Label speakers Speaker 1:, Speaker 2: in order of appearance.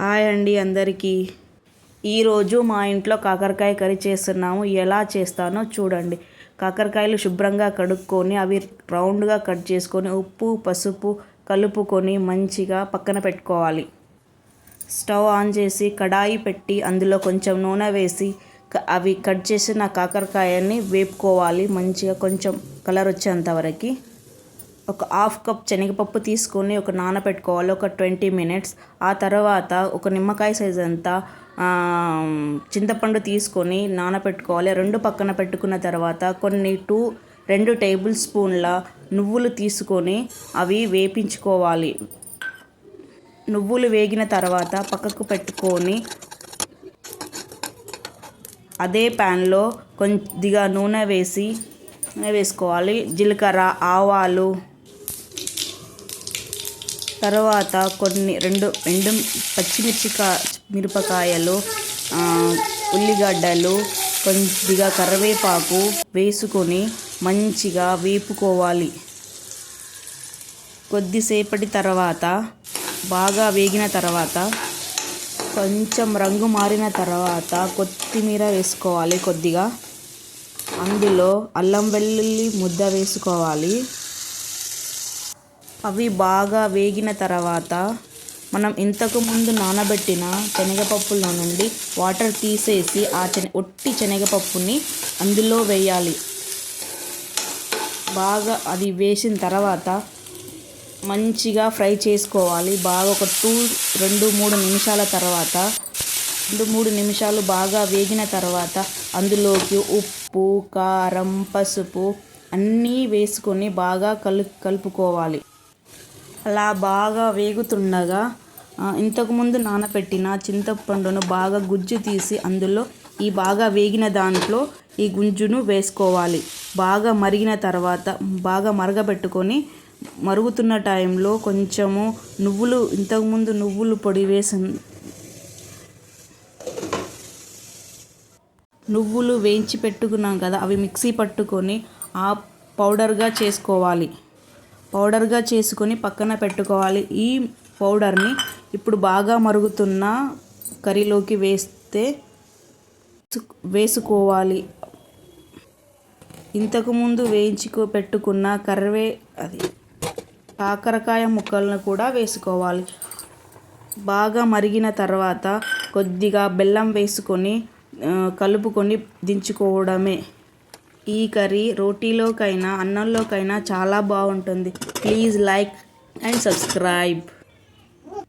Speaker 1: Hi అండి అందరికీ. ఈరోజు మా ఇంట్లో కాకరకాయ కర్రీ చేస్తున్నాము. ఎలా చేస్తానో చూడండి. కాకరకాయలు శుభ్రంగా కడుక్కొని అవి రౌండ్గా కట్ చేసుకొని ఉప్పు పసుపు కలుపుకొని మంచిగా పక్కన పెట్టుకోవాలి. స్టవ్ ఆన్ చేసి కడాయి పెట్టి అందులో కొంచెం నూనె వేసి అవి కట్ చేసిన కాకరకాయని వేపుకోవాలి. మంచిగా కొంచెం కలర్ వచ్చేంత వరకు. ఒక హాఫ్ కప్ శనగపప్పు తీసుకొని ఒక నానబెట్టుకోవాలి ఒక ట్వంటీ మినిట్స్. ఆ తర్వాత ఒక నిమ్మకాయ సైజ్ అంతా చింతపండు తీసుకొని నానబెట్టుకోవాలి రెండు పక్కన పెట్టుకున్న తర్వాత కొన్ని టూ రెండు టేబుల్ స్పూన్ల నువ్వులు తీసుకొని అవి వేపించుకోవాలి. నువ్వులు వేగిన తర్వాత పక్కకు పెట్టుకొని అదే ప్యాన్లో కొద్దిగా నూనె వేసి నూనె వేసుకోవాలి. జీలకర్ర ఆవాలు తర్వాత కొన్ని రెండు రెండు పచ్చిమిర్చి కా మిరపకాయలు ఉల్లిగడ్డలు కొద్దిగా కరివేపాకు వేసుకొని మంచిగా వేపుకోవాలి. కొద్దిసేపటి తర్వాత బాగా వేగిన తర్వాత కొంచెం రంగు మారిన తర్వాత కొత్తిమీర వేసుకోవాలి కొద్దిగా. అందులో అల్లం వెల్లుల్లి ముద్ద వేసుకోవాలి. అవి బాగా వేగిన తర్వాత మనం ఇంతకు ముందు నానబెట్టిన శనగపప్పులో నుండి వాటర్ తీసేసి ఆ చెన ఒట్టి శనగపప్పుని అందులో వేయాలి. బాగా అది వేసిన తర్వాత మంచిగా ఫ్రై చేసుకోవాలి. బాగా ఒక టూ రెండు మూడు నిమిషాల తర్వాత రెండు మూడు నిమిషాలు బాగా వేగిన తర్వాత అందులోకి ఉప్పు కారం పసుపు అన్నీ వేసుకొని బాగా కలు కలుపుకోవాలి. అలా బాగా వేగుతుండగా ఇంతకుముందు నానబెట్టిన చింతపండును బాగా గుజ్జు తీసి అందులో ఈ బాగా వేగిన దాంట్లో ఈ గుంజును వేసుకోవాలి. బాగా మరిగిన తర్వాత బాగా మరగబెట్టుకొని మరుగుతున్న టైంలో కొంచెము నువ్వులు ఇంతకుముందు నువ్వులు పొడి వేసి నువ్వులు వేయించి పెట్టుకున్నాం కదా అవి మిక్సీ పట్టుకొని ఆ పౌడర్గా చేసుకోవాలి. పౌడర్గా చేసుకొని పక్కన పెట్టుకోవాలి. ఈ పౌడర్ని ఇప్పుడు బాగా మరుగుతున్న కర్రీలోకి వేస్తే వేసుకోవాలి. ఇంతకుముందు వేయించుకో పెట్టుకున్న కర్వే అది కాకరకాయ ముక్కలను కూడా వేసుకోవాలి. బాగా మరిగిన తర్వాత కొద్దిగా బెల్లం వేసుకొని కలుపుకొని దించుకోవడమే. ఈ కర్రీ రోటీలోకైనా అన్నంలోకైనా చాలా బాగుంటుంది. Please like and subscribe.